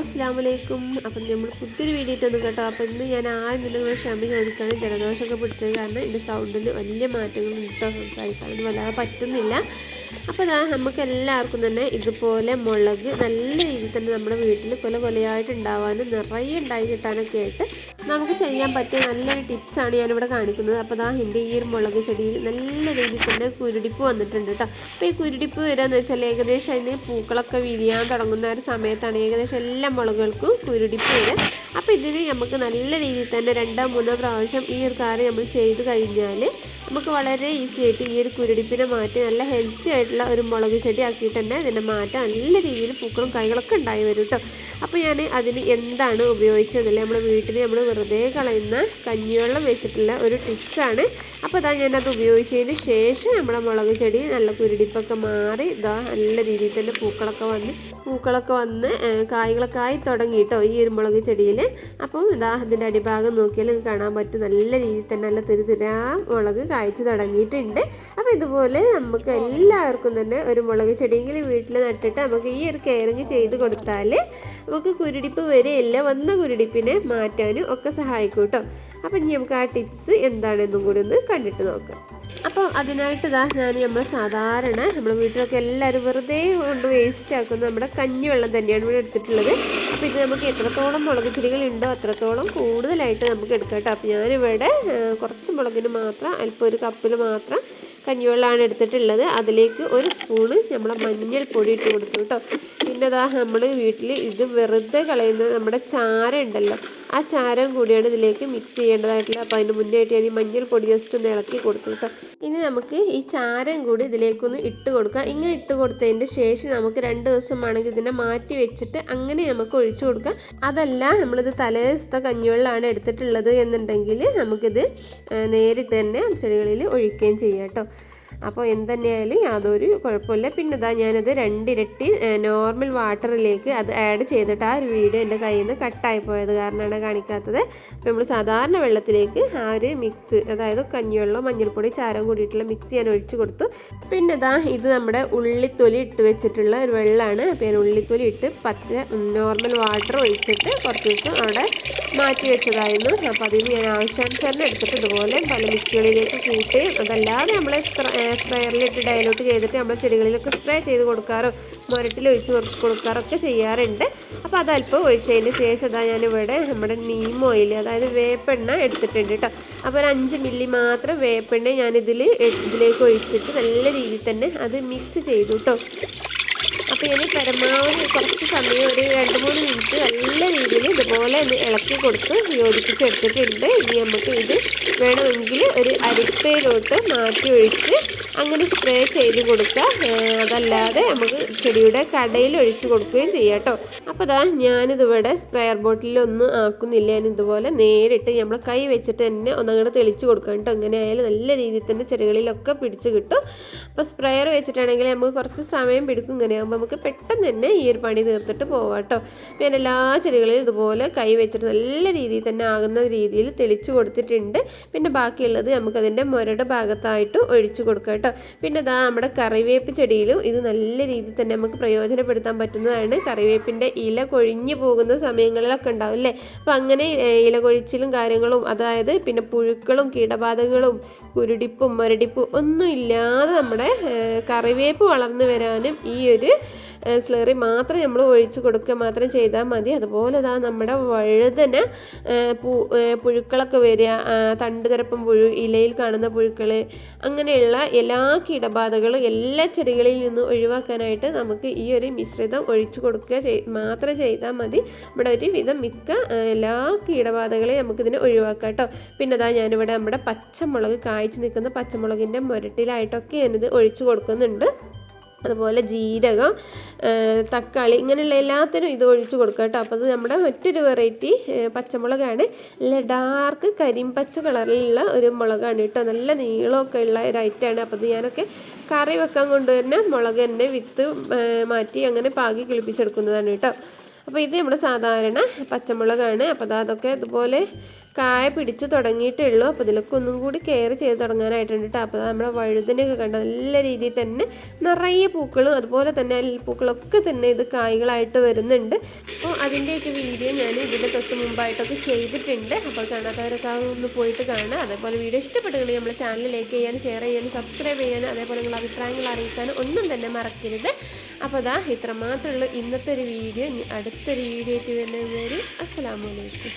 അസ്സാം വലൈക്കും അപ്പം നമ്മൾ പുതിയൊരു വീഡിയോ ഇട്ടൊന്നും കേട്ടോ. അപ്പം ഇന്ന് ഞാൻ ആദ്യം നിങ്ങളുടെ ക്ഷമ ചോദിക്കുകയാണ് ജലദോഷമൊക്കെ പിടിച്ചത് കാരണം എന്റെ സൗണ്ടിന് വലിയ മാറ്റങ്ങൾ കിട്ടോ. സംസാരിക്കാൻ വല്ലാതെ പറ്റുന്നില്ല. അപ്പോൾ ഇതാ നമുക്ക് എല്ലാവർക്കും തന്നെ ഇതുപോലെ മുളക് നല്ല രീതിയിൽ തന്നെ നമ്മുടെ വീട്ടിൽ കൊല കൊലയായിട്ട് ഉണ്ടാവാനും നിറയെ ഉണ്ടായി കിട്ടാനൊക്കെ ആയിട്ട് നമുക്ക് ചെയ്യാൻ പറ്റിയ നല്ലൊരു ടിപ്സാണ് ഞാനിവിടെ കാണിക്കുന്നത്. അപ്പോൾ ഇതാ എന്റെ ഈ ഒരു മുളക് ചെടിയിൽ നല്ല രീതിയിൽ തന്നെ കുരുടിപ്പ് വന്നിട്ടുണ്ട് കേട്ടോ. അപ്പോൾ ഈ കുരുടിപ്പ് വരികയെന്ന് വെച്ചാൽ ഏകദേശം അതിന് പൂക്കളൊക്കെ വിരിയാൻ തുടങ്ങുന്ന ഒരു സമയത്താണ് ഏകദേശം എല്ലാ മുളകുകൾക്കും കുരുടിപ്പ് വരിക അപ്പോൾ ഇതിന് നമുക്ക് നല്ല രീതിയിൽ തന്നെ രണ്ടോ മൂന്നോ പ്രാവശ്യം ഈ ഒരു കാര്യം നമ്മൾ ചെയ്ത് കഴിഞ്ഞാൽ നമുക്ക് വളരെ ഈസി ആയിട്ട് ഈ ഒരു കുരുടിപ്പിനെ മാറ്റി നല്ല ഹെൽത്തി ആയിട്ടുള്ള ഒരു മുളക് ചെടി ആക്കിയിട്ട് തന്നെ ഇതിനെ മാറ്റാൻ നല്ല രീതിയിൽ പൂക്കളും കായ്കളൊക്കെ ഉണ്ടായി വരും കേട്ടോ. അപ്പോൾ ഞാൻ അതിന് എന്താണ് ഉപയോഗിച്ചതല്ലേ നമ്മുടെ വീട്ടിൽ നമ്മൾ വെറുതെ കളയുന്ന കഞ്ഞിവെള്ളം വെച്ചിട്ടുള്ള ഒരു ടിപ്സാണ് അപ്പോൾ ഇതാ ഞാനത് ഉപയോഗിച്ചതിന് ശേഷം നമ്മുടെ മുളക് ചെടി നല്ല കുരുടിപ്പൊക്കെ മാറി ഇതാ നല്ല രീതിയിൽ തന്നെ പൂക്കളൊക്കെ വന്ന് പൂക്കളൊക്കെ വന്ന് കായ്കളൊക്കെ ആയി തുടങ്ങി കേട്ടോ ഈ മുളക് ചെടിയിൽ അപ്പം ഇതാ അതിന്റെ അടിഭാഗം നോക്കിയാൽ നിങ്ങൾക്ക് കാണാൻ പറ്റും. നല്ല രീതിയിൽ തന്നെ നല്ല തിരുതിരാ മുളക് കായ്ച്ചു തുടങ്ങിയിട്ടുണ്ട്. അപ്പോൾ ഇതുപോലെ നമുക്ക് എല്ലാവർക്കും തന്നെ ഒരു മുളക് ചെടിയെങ്കിലും വീട്ടിൽ നട്ടിട്ട് നമുക്ക് ഈ ഒരു കെയറിങ് ചെയ്ത് കൊടുത്താൽ നമുക്ക് കുരുടിപ്പ് വരെയില്ല വന്ന കുരുടിപ്പിനെ മാറ്റാനും ഒക്കെ സഹായിക്കും കേട്ടോ. അപ്പം ഇനി നമുക്ക് ആ ടിപ്സ് എന്താണെന്നും കൂടി ഒന്ന് കണ്ടിട്ട് നോക്കാം. അപ്പോൾ അതിനായിട്ട് ഇതാ ഞാൻ നമ്മൾ സാധാരണ നമ്മൾ വീട്ടിലൊക്കെ എല്ലാവരും വെറുതെ കൊണ്ട് വേസ്റ്റ് ആക്കുന്ന നമ്മുടെ കഞ്ഞിവെള്ളം തന്നെയാണ് ഇവിടെ എടുത്തിട്ടുള്ളത്. അപ്പോൾ ഇത് നമുക്ക് എത്രത്തോളം മുളക് ചെടികൾ ഉണ്ടോ അത്രത്തോളം കൂടുതലായിട്ട് നമുക്ക് എടുക്കാം കേട്ടോ. അപ്പോൾ ഞാനിവിടെ കുറച്ച് മുളകിന് മാത്രം അല്പം ഒരു കപ്പിൽ മാത്രം കഞ്ഞിവെള്ളമാണ് എടുത്തിട്ടുള്ളത്. അതിലേക്ക് ഒരു സ്പൂണ് നമ്മൾ മഞ്ഞൾപ്പൊടി ഇട്ട് കൊടുത്തു കേട്ടോ. പിന്നെ അതാ നമ്മൾ വീട്ടിൽ ഇത് വെറുതെ കളയുന്ന നമ്മുടെ ചാരം ഉണ്ടല്ലോ. ആ ചാരം കൂടിയാണ് ഇതിലേക്ക് മിക്സ് ചെയ്യേണ്ടതായിട്ടുള്ളത്. അപ്പോൾ അതിന് മുന്നേ ആയിട്ട് ഞാൻ ഈ മഞ്ഞൾപ്പൊടി ജസ്റ്റ് ഒന്ന് ഇളക്കി കൊടുത്തു കേട്ടോ. ഇനി നമുക്ക് ഈ ചാരം കൂടി ഇതിലേക്കൊന്ന് ഇട്ട് കൊടുക്കാം. ഇങ്ങനെ ഇട്ട് കൊടുത്തതിന്റെ ശേഷം നമുക്ക് രണ്ട് ദിവസം വേണമെങ്കിൽ ഇതിനെ മാറ്റി വെച്ചിട്ട് അങ്ങനെ നമുക്ക് ഒഴിച്ചു കൊടുക്കാം. അതല്ല നമ്മളിത് തലേ ദിവസത്തെ കഞ്ഞിവെള്ളമാണ് എടുത്തിട്ടുള്ളത് എന്നുണ്ടെങ്കിൽ നമുക്കിത് നേരിട്ട് തന്നെ ചെടികളിൽ ഒഴിക്കുകയും ചെയ്യാം കേട്ടോ. അപ്പോൾ എന്തുതന്നെയായാലും യാതൊരു കുഴപ്പമില്ല. പിന്നെ ഇതാ ഞാനത് രണ്ടിരട്ടി നോർമൽ വാട്ടറിലേക്ക് അത് ആഡ് ചെയ്തിട്ട് ആ ഒരു വീഡിയോ എന്റെ കയ്യിൽ നിന്ന് കട്ടായി പോയത് കാരണമാണ് കാണിക്കാത്തത്. അപ്പോൾ നമ്മൾ സാധാരണ വെള്ളത്തിലേക്ക് ആ ഒരു മിക്സ് അതായത് കഞ്ഞിവെള്ളം മഞ്ഞൾപ്പൊടി ചാരം കൂടിയിട്ടുള്ള മിക്സ് ഞാൻ ഒഴിച്ചു കൊടുത്തു. പിന്നെ ഇതാ ഇത് നമ്മുടെ ഉള്ളിത്തൊലി ഇട്ട് വെച്ചിട്ടുള്ള ഒരു വെള്ളമാണ് അപ്പോൾ ഞാൻ ഉള്ളിത്തൊലി ഇട്ട് പച്ച നോർമൽ വാട്ടർ ഒഴിച്ചിട്ട് കുറച്ച് ദിവസം അവിടെ മാറ്റി വെച്ചതായിരുന്നു. അപ്പോൾ അതിന് ഞാൻ ആവശ്യാനുസരണം എടുത്തിട്ട് ഇതുപോലെ പല മിക്സികളിലേക്ക് കൂട്ടി അതല്ലാതെ നമ്മളെ സ്പ്രേയറിലിട്ട് ഡയലൂട്ട് ചെയ്തിട്ട് നമ്മൾ ചെടികളിലൊക്കെ സ്പ്രേ ചെയ്ത് കൊടുക്കാറോ മുരട്ടിൽ ഒഴിച്ച് കൊടു- കൊടുക്കാറൊക്കെ ചെയ്യാറുണ്ട്. അപ്പോൾ അതല്പം ഒഴിച്ചതിന് ശേഷം അതാ ഞാനിവിടെ നമ്മുടെ നീം ഓയിൽ അതായത് വേപ്പെണ്ണ എടുത്തിട്ടുണ്ട് കേട്ടോ അപ്പോൾ ഒരു അഞ്ച് മില്ലി മാത്രം വേപ്പെണ്ണ ഞാനിതിൽ ഇതിലേക്ക് ഒഴിച്ചിട്ട് നല്ല രീതിയിൽ തന്നെ അത് മിക്സ് ചെയ്തു കേട്ടോ അപ്പോൾ ഞാൻ പരമാവധി കുറച്ച് സമയം ഒരു രണ്ട് മൂന്ന് മിനിറ്റ് നല്ല രീതിയിൽ ഇതുപോലെ ഒന്ന് ഇളക്കി കൊടുത്ത് യോജിപ്പിച്ചെടുത്തിട്ടുണ്ട്. ഇനി നമുക്ക് ഇത് വേണമെങ്കിൽ ഒരു അരിപ്പയിലോട്ട് മാറ്റി ഒഴിച്ച് അങ്ങനെ സ്പ്രേ ചെയ്ത് കൊടുക്കാം അതല്ലാതെ നമുക്ക് ചെടിയുടെ കടയിൽ ഒഴിച്ച് കൊടുക്കുകയും ചെയ്യാം കേട്ടോ. അപ്പോൾ അതാ ഞാനിതിവിടെ സ്പ്രെയർ ബോട്ടിലൊന്നും ആക്കുന്നില്ല. ഞാൻ ഇതുപോലെ നേരിട്ട് നമ്മൾ കൈ വെച്ചിട്ട് തന്നെ ഒന്നങ്ങോട്ട് തെളിച്ച് കൊടുക്കാം കേട്ടോ. അങ്ങനെ ആയാലും നല്ല രീതിയിൽ തന്നെ ചെടികളിലൊക്കെ പിടിച്ച് കിട്ടും. അപ്പോൾ സ്പ്രെയർ വെച്ചിട്ടാണെങ്കിൽ നമുക്ക് കുറച്ച് സമയം പിടിക്കും. ഇങ്ങനെ നമുക്ക് പെട്ടെന്ന് തന്നെ ഈ ഒരു പണി തീർത്തിട്ട് പോവാം കേട്ടോ. ഞാൻ എല്ലാ ചെടികളിലും ഇതുപോലെ കൈ വെച്ചിട്ട് നല്ല രീതിയിൽ തന്നെ ആകുന്ന രീതിയിൽ തെളിച്ച് കൊടുത്തിട്ടുണ്ട്. പിന്നെ ബാക്കിയുള്ളത് നമുക്കതിന്റെ മുരട് ഭാഗത്തായിട്ട് ഒഴിച്ചു കൊടുക്കാം കേട്ടോ. പിന്നെ ഇതാ നമ്മുടെ കറിവേപ്പ് ചെടിയിലും ഇത് നല്ല രീതിയിൽ തന്നെ നമുക്ക് പ്രയോജനപ്പെടുത്താൻ പറ്റുന്നതാണ്. കറിവേപ്പിന്റെ ഇല കൊഴിഞ്ഞു പോകുന്ന സമയങ്ങളിലൊക്കെ ഉണ്ടാവും അല്ലേ? അപ്പം അങ്ങനെ ഇല കൊഴിച്ചിലും കാര്യങ്ങളും അതായത് പിന്നെ പുഴുക്കളും കീടബാധകളും കുരുടിപ്പും മുരടിപ്പും ഒന്നും ഇല്ലാതെ നമ്മുടെ കറിവേപ്പ് വളർന്നു വരാനും ഈ ഒരു സ്ലറി മാത്രം നമ്മൾ ഒഴിച്ചു കൊടുക്കുക മാത്രം ചെയ്താൽ മതി. അതുപോലെ ഇതാ നമ്മുടെ വഴുതന പൂ പുഴുക്കളൊക്കെ വരിക തണ്ട് തരപ്പം പുഴു ഇലയിൽ കാണുന്ന പുഴുക്കൾ അങ്ങനെയുള്ള എല്ലാ കീടബാധകളും എല്ലാ ചെടികളിൽ നിന്നും ഒഴിവാക്കാനായിട്ട് നമുക്ക് ഈ ഒരു മിശ്രിതം ഒഴിച്ചു കൊടുക്കുക ചെയ് മാത്രം ചെയ്താൽ മതി. നമ്മുടെ ഒരു വിധം മിക്ക എല്ലാ കീടബാധകളെയും നമുക്കിതിനെ ഒഴിവാക്കാം കേട്ടോ. പിന്നെ അതാ ഞാനിവിടെ നമ്മുടെ പച്ചമുളക് കായ്ച്ചു നിൽക്കുന്ന പച്ചമുളകിന്റെ മുരട്ടിലായിട്ടൊക്കെ ഞാനിത് ഒഴിച്ചു കൊടുക്കുന്നുണ്ട്. അതുപോലെ ജീരകം തക്കാളി ഇങ്ങനെയുള്ള എല്ലാത്തിനും ഇത് ഒഴിച്ച് കൊടുക്കുക കേട്ടോ. അപ്പോൾ അത് നമ്മുടെ മറ്റൊരു വെറൈറ്റി പച്ചമുളകാണ്. നല്ല ഡാർക്ക് കരിമ്പച്ച കളറിലുള്ള ഒരു മുളകാണ് കേട്ടോ. നല്ല നീളമൊക്കെ ഉള്ള ഒരു ഐറ്റമാണ് അപ്പോൾ അത് ഞാനൊക്കെ കറി വെക്കാൻ കൊണ്ട് തന്നെ മുളക് തന്നെ വിത്ത് മാറ്റി അങ്ങനെ പാകി കിളിപ്പിച്ചെടുക്കുന്നതാണ് കേട്ടോ. അപ്പോൾ ഇത് നമ്മൾ സാധാരണ പച്ചമുളകാണ്. അപ്പോൾ അതൊക്കെ ഇതുപോലെ കായ പിടിച്ച് തുടങ്ങിയിട്ടുള്ളൂ അപ്പോൾ ഇതിലൊക്കെ ഒന്നും കൂടി കെയർ ചെയ്ത് തുടങ്ങാനായിട്ടുണ്ട് കേട്ടോ അപ്പോൾ നമ്മുടെ വഴുതിനൊക്കെ കണ്ട നല്ല രീതിയിൽ തന്നെ നിറയെ പൂക്കളും അതുപോലെ തന്നെ പൂക്കളൊക്കെ തന്നെ ഇത് കായ്കളായിട്ട് വരുന്നുണ്ട്. അപ്പോൾ അതിന്റെയൊക്കെ വീഡിയോ ഞാൻ ഇതിന്റെ തൊട്ട് മുമ്പായിട്ടൊക്കെ ചെയ്തിട്ടുണ്ട്. അപ്പോൾ കാണാത്തവരൊക്കെ ഒന്ന് പോയിട്ട് കാണുക. അതേപോലെ വീഡിയോ ഇഷ്ടപ്പെട്ടെങ്കിൽ നമ്മുടെ ചാനൽ ലൈക്ക് ചെയ്യാനും ഷെയർ ചെയ്യാനും സബ്സ്ക്രൈബ് ചെയ്യാനും അതേപോലെ നിങ്ങളുടെ അഭിപ്രായങ്ങൾ അറിയിക്കാനും ഒന്നും തന്നെ മറക്കരുത്. അപ്പോൾ അതാ ഇത്ര മാത്രമേ ഉള്ളൂ ഇന്നത്തെ ഒരു വീഡിയോ. അടുത്തൊരു വീഡിയോ ആയിട്ട് വരുന്നത് വരെ അസ്സാം വലൈക്കും